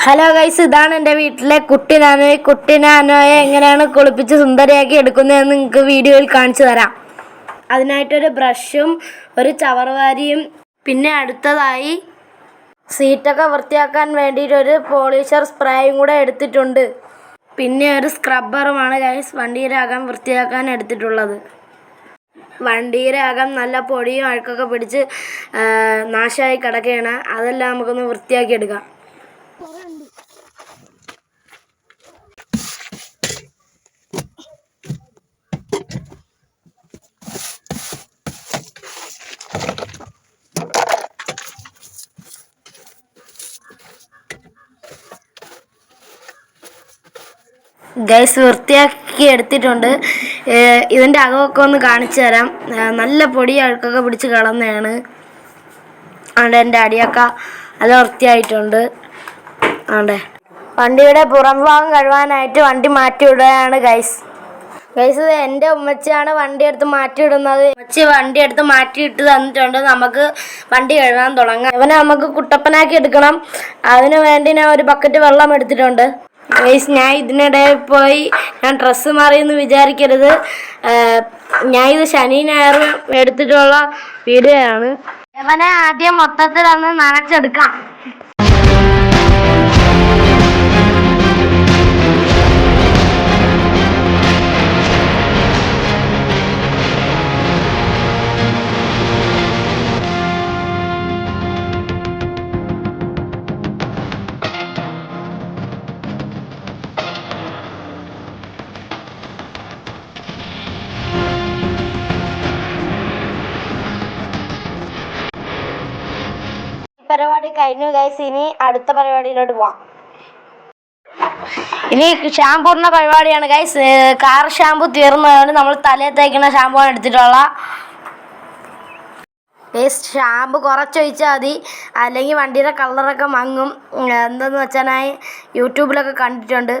Hello guys ഇതാണ് എന്റെ വീട്ടിലെ കുട്ടി നാനോയെ കുട്ടി നാനോയെ എങ്ങനെയാണ് കുളിപ്പിച്ച് സുന്ദരിയാക്കി എടുക്കുന്നതെന്ന് നിങ്ങൾക്ക് വീഡിയോയിൽ കാണിച്ചു തരാം. അതിനായിട്ടൊരു ബ്രഷും ഒരു ചവറുവാരിയും പിന്നെ അടുത്തതായി സീറ്റൊക്കെ വൃത്തിയാക്കാൻ വേണ്ടിയിട്ട് ഒരു പോളിഷർ സ്പ്രേയും കൂടെ എടുത്തിട്ടുണ്ട്. പിന്നെ ഒരു സ്ക്രബ്ബറുമാണ് ഗൈസ് വണ്ടിയുടെ അകം വൃത്തിയാക്കാൻ എടുത്തിട്ടുള്ളത്. വണ്ടിയുടെ അകം നല്ല പൊടിയും അഴുക്കൊക്കെ പിടിച്ച് നാശമായി കിടക്കുകയാണ്. അതെല്ലാം നമുക്കൊന്ന് വൃത്തിയാക്കി എടുക്കാം. ഗൈസ് വൃത്തിയാക്കി എടുത്തിട്ടുണ്ട്. ഇതിന്റെ അകമൊക്കെ ഒന്ന് കാണിച്ചു തരാം. നല്ല പൊടി അഴുക്കൊക്കെ പിടിച്ച് കളന്നതാണ് അതുകൊണ്ട് എന്റെ അടിയൊക്കെ നല്ല വൃത്തിയായിട്ടുണ്ട്. അതുകൊണ്ട് വണ്ടിയുടെ പുറം ഭാഗം കഴുവാനായിട്ട് വണ്ടി മാറ്റി വിടുകയാണ് ഗൈസ് ഗൈസ് എന്റെ ഉമ്മച്ചിയാണ് വണ്ടി എടുത്ത് മാറ്റി ഇടുന്നത് ഉമ്മച്ചി വണ്ടി എടുത്ത് മാറ്റിയിട്ട് തന്നിട്ടുണ്ട്. നമുക്ക് വണ്ടി കഴുകാൻ തുടങ്ങാം. അവനെ നമുക്ക് കുട്ടപ്പനാക്കി എടുക്കണം. അതിനു വേണ്ടി ഞാൻ ഒരു ബക്കറ്റ് വെള്ളം എടുത്തിട്ടുണ്ട്. ഞാൻ ഇതിനിടെ പോയി ഞാൻ ഡ്രസ്സ് മാറിയെന്ന് വിചാരിക്കരുത്. ഞാൻ ഇത് ശനി ഞായർ എടുത്തിട്ടുള്ള വീഡിയോ ആണ്. ഇവനെ ആദ്യം മൊത്തത്തിൽ ഒന്ന് നനച്ചെടുക്കാം. പരിപാടി കഴിഞ്ഞു ഗൈസ് ഇനി അടുത്ത പരിപാടിയിലോട്ട് പോവാം. ഇനി ഷാമ്പൂറിന്റെ പരിപാടിയാണ് ഗൈസ് കാർ ഷാമ്പു തീർന്നതുകൊണ്ട് നമ്മൾ തലയിൽ തേക്കുന്ന ഷാമ്പു ആണ് എടുത്തിട്ടുള്ള. ഗൈസ് ഷാമ്പു കുറച്ചൊഴിച്ചാൽ മതി. അല്ലെങ്കിൽ വണ്ടിയുടെ കളറൊക്കെ മങ്ങും. എന്തെന്ന് വെച്ചാൽ യൂട്യൂബിലൊക്കെ കണ്ടിട്ടുണ്ട്.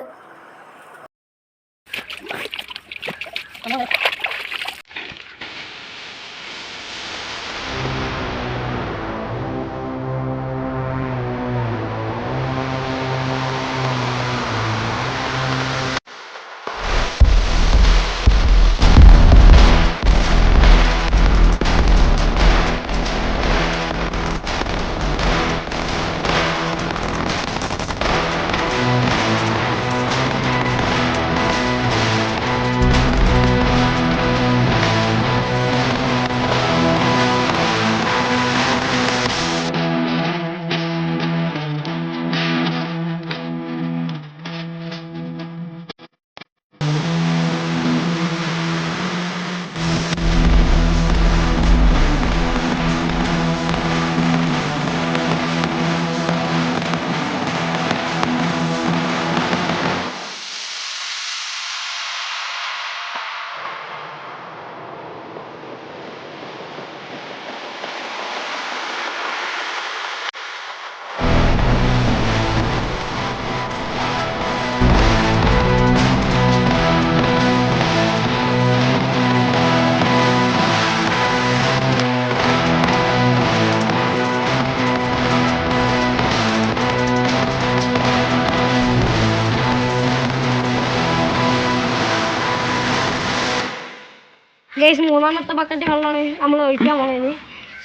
ഗൈസ് മൂന്നാമത്തെ ബക്കറ്റ് വെള്ളമാണ് നമ്മൾ ഒഴിക്കാൻ പോകുന്നത്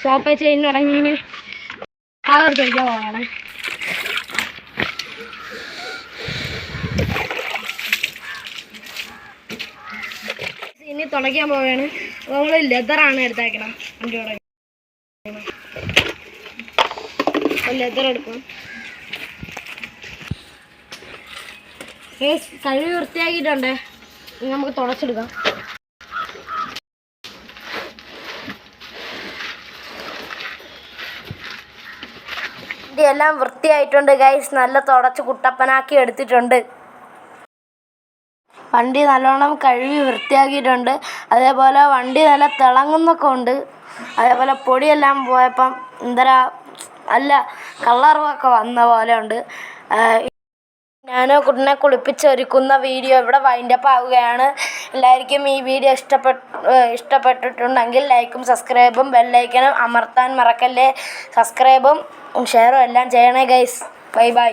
സോപ്പ് ചെയിൻ ഇറങ്ങി അതെടുത്ത് ഒഴിക്കാൻ പോകണം ഇനി തുടയ്ക്കാൻ പോവുകയാണ് നമ്മൾ ലെതറാണ് എടുത്തേക്കണം. വണ്ടിയോടെ ലെതർ എടുക്കണം. കഴുകി വൃത്തിയാക്കിയിട്ടുണ്ട്. നമുക്ക് തുടച്ചെടുക്കാം. എല്ലാം വൃത്തിയായിട്ടുണ്ട് ഗൈസ് നല്ല തുടച്ച് കുട്ടപ്പനാക്കി എടുത്തിട്ടുണ്ട്. വണ്ടി നല്ലോണം കഴുകി വൃത്തിയാക്കിയിട്ടുണ്ട്. അതേപോലെ വണ്ടി നല്ല തിളങ്ങുന്നൊക്കെ ഉണ്ട്. അതേപോലെ പൊടിയെല്ലാം പോയപ്പം എന്തരാ നല്ല കളറൊക്കെ വന്ന പോലെ ഉണ്ട്. ഞാൻ കുട്ടിനെ കുളിപ്പിച്ചൊരുക്കുന്ന വീഡിയോ ഇവിടെ വൈൻഡപ്പ് ആവുകയാണ്. എല്ലാവർക്കും ഈ വീഡിയോ ഇഷ്ടപ്പെട്ട് ഇഷ്ടപ്പെട്ടിട്ടുണ്ടെങ്കിൽ ലൈക്കും സബ്സ്ക്രൈബും ബെല്ലൈക്കനും അമർത്താൻ മറക്കല്ലേ? സബ്സ്ക്രൈബും ഷെയറും എല്ലാം ചെയ്യണേ ഗൈസ് ബൈ ബൈ